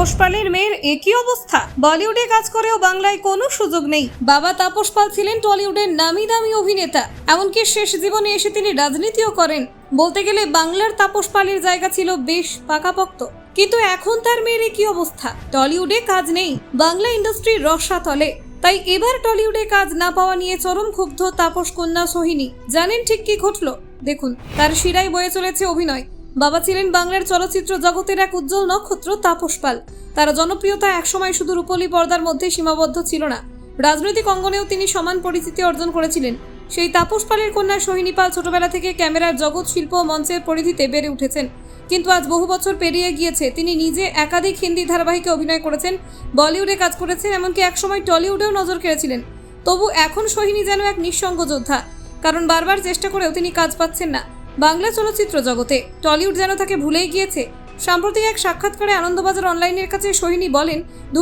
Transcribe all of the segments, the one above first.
তাপস পালের মেয়ের একই অবস্থা। বলিউডে কাজ করেও বাংলায় কোনো সুযোগ নেই। বাবা তাপস পাল ছিলেন টলিউডের নামি দামি অভিনেতা। এমনকি শেষ জীবনে এসে তিনি রাজনীতিও করেন। বলতে গেলে বাংলার তাপস পালের জায়গা ছিল বেশ পাকাপোক্ত। কিন্তু এখন তার মেয়ের একই অবস্থা। টলিউডে কাজ নেই। বাংলা ইন্ডাস্ট্রির রসাতলে তাই এবার টলিউডে কাজ না পাওয়া নিয়ে চরম ক্ষুব্ধ তাপস কন্যা সোহিনী। জানেন ঠিক কি ঘটলো? দেখুন। তার শিরায় বয়ে চলেছে অভিনয়। বাবা ছিলেন বাংলার চলচ্চিত্র জগতের এক উজ্জ্বল নক্ষত্র, তাপস পাল। তার জনপ্রিয়তা একসময় শুধু রূপলী পর্দার মধ্যে সীমাবদ্ধ ছিল না। রাজনৈতিক অঙ্গনেও তিনি সমান পরিচিতি অর্জন করেছিলেন। সেই তাপস পালের কন্যা সোহিনী পাল ছোটবেলা থেকে ক্যামেরার জগৎ শিল্প মঞ্চের পরিধিতে বেড়ে উঠেছেন। কিন্তু আজ বহু বছর পেরিয়ে গিয়েছে, তিনি নিজে একাধিক হিন্দি ধারাবাহিকে অভিনয় করেছেন, বলিউডে কাজ করেছেন, এমনকি একসময় টলিউডেও নজর কেড়েছিলেন। তবু এখন সোহিনী যেন এক নিঃসঙ্গ যোদ্ধা, কারণ বারবার চেষ্টা করেও তিনি কাজ পাচ্ছেন না। বাংলা চলচ্চিত্র জগতে। টলিউড যেন তাকে ভুলেই গিয়েছে। সাম্প্রতিক এক সাক্ষাৎকারে আনন্দবাজার অনলাইনের কাছে সোহিনী বলেন দু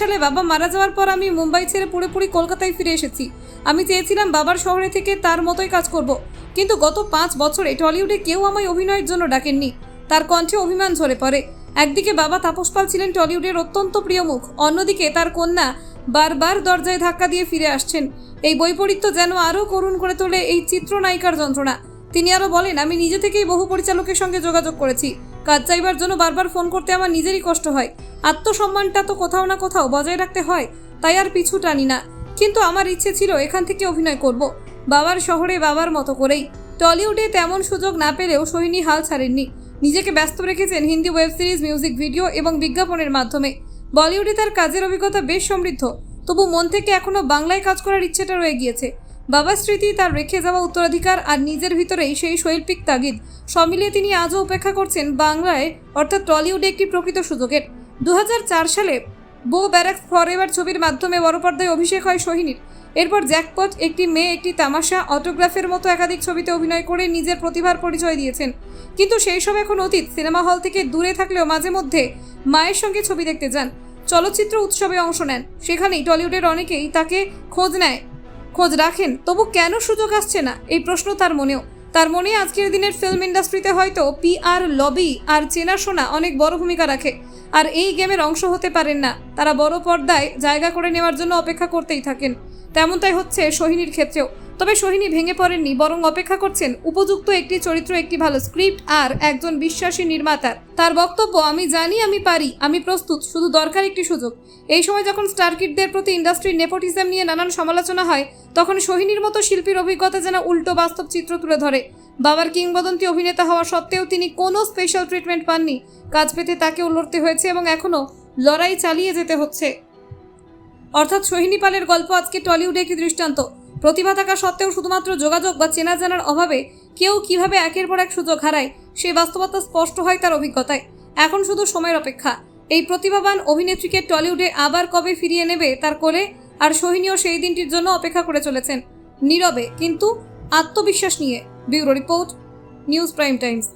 সালে বাবা মারা যাওয়ার পর আমি মুম্বাই ছেড়ে পুরোপুরি কলকাতায় ফিরে এসেছি। আমি চেয়েছিলাম বাবার শহরে থেকে তার মতোই কাজ করব। কিন্তু গত পাঁচ বছরে টলিউডে কেউ আমায় অভিনয়ের জন্য ডাকেননি। তার কণ্ঠে অভিমান ঝরে পড়ে। একদিকে বাবা তাপস পাল ছিলেন টলিউডের অত্যন্ত প্রিয় মুখ। অন্যদিকে তার কন্যা বারবার দরজায় ধাক্কা দিয়ে ফিরে আসছেন। এই বৈপরীত্য যেন আরও করুণ করে তোলে এই চিত্রনায়িকার যন্ত্রণা। তিনি আরও বলেন, আমি নিজে থেকেই বহু পরিচালকের সঙ্গে যোগাযোগ করেছি। কাজ চাইবার জন্য বারবার ফোন করতে আমার নিজেরই কষ্ট হয়। আত্মসম্মানটা তো কোথাও না কোথাও বজায় রাখতে হয়, তাই আর পিছু টানি না। কিন্তু আমার ইচ্ছে ছিল এখান থেকে অভিনয় করব, বাবার শহরে বাবার মতো করেই। টলিউডে তেমন সুযোগ না পেলেও সোহিনী হাল ছাড়েননি। নিজেকে ব্যস্ত রেখেছেন Hindi web series, music video এবং বিজ্ঞাপনের মাধ্যমে। বলিউডে তার কাজের অভিজ্ঞতা বেশ সমৃদ্ধ, তবু মন থেকে এখনও বাংলায় কাজ করার ইচ্ছেটা রয়ে গিয়েছে। বাবার স্মৃতি তার রেখে যাওয়া উত্তরাধিকার আর নিজের ভিতরেই সেই শৈল্পিক তাগিদ। সব মিলিয়ে তিনি আজও উপেক্ষা করছেন বাংলায়, অর্থাৎ টলিউডে একটি প্রকৃত সুযোগের। দু হাজার চার সালে বো ব্যারাক ফরএভার ছবির মাধ্যমে বড় পর্দায় অভিষেক হয় সোহিনীর। এরপর জ্যাকপট একটি মেয়ে, একটি তামাশা, অটোগ্রাফের মতো একাধিক ছবিতে অভিনয় করে নিজের প্রতিভার পরিচয় দিয়েছেন। কিন্তু সেই সব এখন অতীত। সিনেমা হল থেকে দূরে থাকলেও মাঝে মধ্যে মায়ের সঙ্গে ছবি দেখতে যান। চলচ্চিত্র উৎসবে অংশ নেন। সেখানেই টলিউডের অনেকেই তাকে খোঁজ নেয়। খোঁজ রাখেন, তবু কেন সুযোগ আসছে না? এই প্রশ্ন তার মনেও। তার মনে আজকের দিনের ফিল্ম ইন্ডাস্ট্রিতে হয়তো পি আর লবি আর চেনা চেনাশোনা অনেক বড় ভূমিকা রাখে। আর এই গেমের অংশ হতে পারেন না। তারা বড় পর্দায় জায়গা করে নেওয়ার জন্য অপেক্ষা করতেই থাকেন। তেমনটাই হচ্ছে সোহিনীর ক্ষেত্রেও। তবে সোহিনী ভেঙে পড়েননি, বরং অপেক্ষা করছেন উপযুক্ত একটি চরিত্র, একটি ভালো স্ক্রিপ্ট আর একজন বিশ্বাসী নির্মাতার। তার বক্তব্য, আমি জানি আমি পারি, আমি প্রস্তুত, শুধু দরকার একটি সুযোগ। এই সময় যখন স্টারকিডদের প্রতি ইন্ডাস্ট্রির নেপোটিজম নিয়ে নানান সমালোচনা হয়, তখন সোহিনীর মতো শিল্পীর অভিজ্ঞতা যেন উল্টো বাস্তব চিত্র তুলে ধরে। বাবার কিংবদন্তি অভিনেতা হওয়া সত্ত্বেও তিনি কোনো স্পেশাল ট্রিটমেন্ট পাননি। কাজ পেতে তাকেও লড়তে হয়েছে এবং এখনও লড়াই চালিয়ে যেতে হচ্ছে। অর্থাৎ সোহিনী পালের গল্প আজকে টলিউডে একটি দৃষ্টান্ত। প্রতিভা থাকা সত্ত্বেও শুধুমাত্র যোগাযোগ বা চেনা জানার অভাবে কেউ কীভাবে একের পর এক সুযোগ হারায়, সেই বাস্তবতা স্পষ্ট হয় তার অভিজ্ঞতায়। এখন শুধু সময়ের অপেক্ষা। এই প্রতিভাবান অভিনেত্রীকে টলিউডে আবার কবে ফিরিয়ে নেবে তার কোলে আর সোহিনীও সেই দিনটির জন্য অপেক্ষা করে চলেছেন নীরবে, কিন্তু আত্মবিশ্বাস নিয়ে। Bureau report, news prime times.